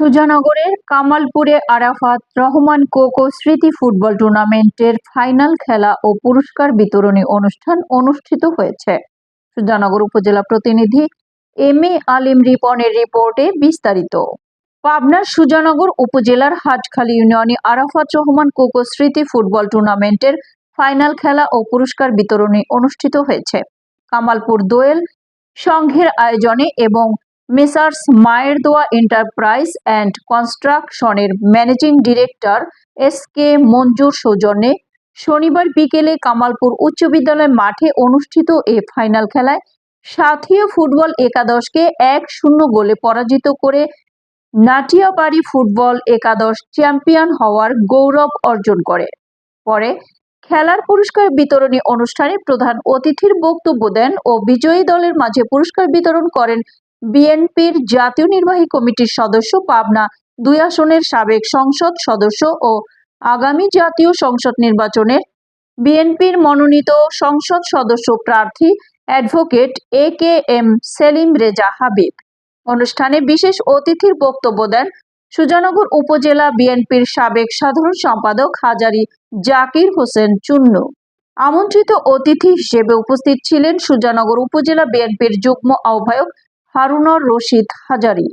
সুজানগরের কামালপুরে আরাফাত রহমান কোকো স্মৃতি ফুটবল টুর্নামেন্টের ফাইনাল খেলা ও পুরস্কার বিতরণী অনুষ্ঠান অনুষ্ঠিত হয়েছে। সুজানগর উপজেলা প্রতিনিধি এম এ আলিম রিপনের রিপোর্টে বিস্তারিত। পাবনার সুজানগর উপজেলার হাটখালী ইউনিয়নে আরাফাত রহমান কোকো স্মৃতি ফুটবল টুর্নামেন্টের ফাইনাল খেলা ও পুরস্কার বিতরণী অনুষ্ঠিত হয়েছে। কামালপুর দোয়েল সংঘের আয়োজনে এবং মেসার্স মায়ের দোয়া এন্টারপ্রাইজ অ্যান্ড কনস্ট্রাকশনের managing director S K Manjur সৌজন্যে শনিবার বিকেলে কামালপুর উচ্চ বিদ্যালয় মাঠে অনুষ্ঠিত এ ফাইনাল খেলায় সাথীয় ফুটবল একাদশকে এক শূন্য গোলে পরাজিত করে নাটিয়াবাড়ি ফুটবল একাদশ চ্যাম্পিয়ন হওয়ার গৌরব অর্জন করে। পরে খেলার পুরস্কার বিতরণী অনুষ্ঠানে প্রধান অতিথির বক্তব্য দেন ও বিজয়ী দলের মাঝে পুরস্কার বিতরণ করেন বিএনপির জাতীয় নির্বাহী কমিটির সদস্য পাবনা দুই আসনের সাবেক সংসদ সদস্য ও আগামী জাতীয় সংসদ নির্বাচনে বিএনপির মনোনীত সংসদ সদস্য প্রার্থী advocate A K M Selim Reza Habib. অনুষ্ঠানে বিশেষ অতিথির বক্তব্য দেন সুজানগর উপজেলা বিএনপির সাবেক সাধারণ সম্পাদক হাজারি জাকির হোসেন চুন্নু। আমন্ত্রিত অতিথি হিসেবে উপস্থিত ছিলেন সুজানগর উপজেলা বিএনপির যুগ্ম আহ্বায়ক হারুনর রশিদ হাজারি।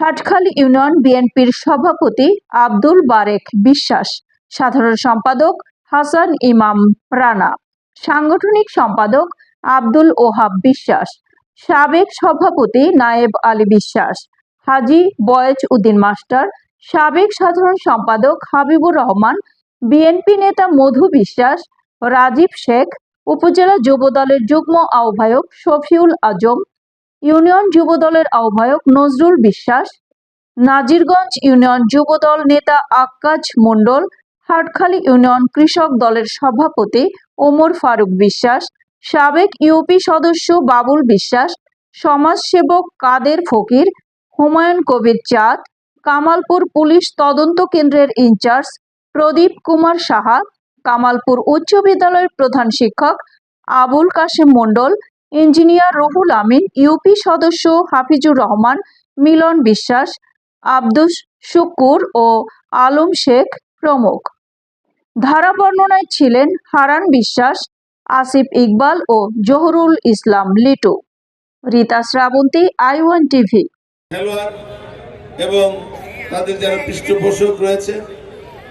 হাটখালী ইউনিয়ন বিএনপির সভাপতি আব্দুল বারেক বিশ্বাস। সাধারণ সম্পাদক হাসান ইমাম রানা। সাংগঠনিক সম্পাদক আব্দুল ওহাব বিশ্বাস। সাবেক সভাপতি নায়েব আলী বিশ্বাস। হাজি বয়েজ উদ্দিন মাস্টার। সাবেক সাধারণ সম্পাদক হাবিবুর রহমান। বিএনপি নেতা মধু বিশ্বাস। রাজীব শেখ। উপজেলা যুবদলের যুগ্ম আহ্বায়ক শফিউল আজম। ইউনিয়ন যুবদলের আহ্বায়ক নজরুল বিশ্বাস, নাজিরগঞ্জ ইউনিয়ন যুবদল নেতা আক্কাজ মণ্ডল, হাটখালী ইউনিয়ন কৃষক দলের সভাপতি ওমর ফারুক বিশ্বাস, সাবেক ইউপি সদস্য বাবুল বিশ্বাস, সমাজসেবক কাদের ফকির, হুমায়ুন কবির চাঁদ, কামালপুর পুলিশ তদন্ত কেন্দ্রের ইনচার্জ প্রদীপ কুমার সাহা, কামালপুর উচ্চ বিদ্যালয়ের প্রধান শিক্ষক আবুল কাশেম মণ্ডল ইঞ্জিনিয়ার রুহুল আমিন, ইউপি সদস্য হাফিজুর রহমান, মিলন বিশ্বাস, আব্দুস শুকুর ও আলম শেখ প্রমুখ। ধারা বর্ণনায় ছিলেন হারান বিশ্বাস, আসিফ ইকবাল ও Zahurul Islam Litu. Rita Srabanti I one TV এবং তাদের যারা পৃষ্ঠপোষক রয়েছে,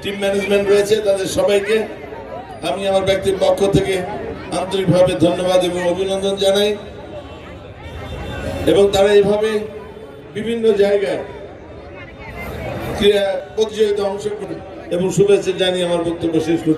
টিম ম্যানেজমেন্ট রয়েছে, তাদের সবাইকে আমি আমার ব্যক্তির পক্ষ থেকে আন্তরিকভাবে ধন্যবাদ এবং অভিনন্দন জানাই। এবং তারা এইভাবে বিভিন্ন জায়গায় ক্রীড়া প্রতিযোগিতা অংশগ্রহণ এবং শুভেচ্ছা জানিয়ে আমার বক্তব্য শেষ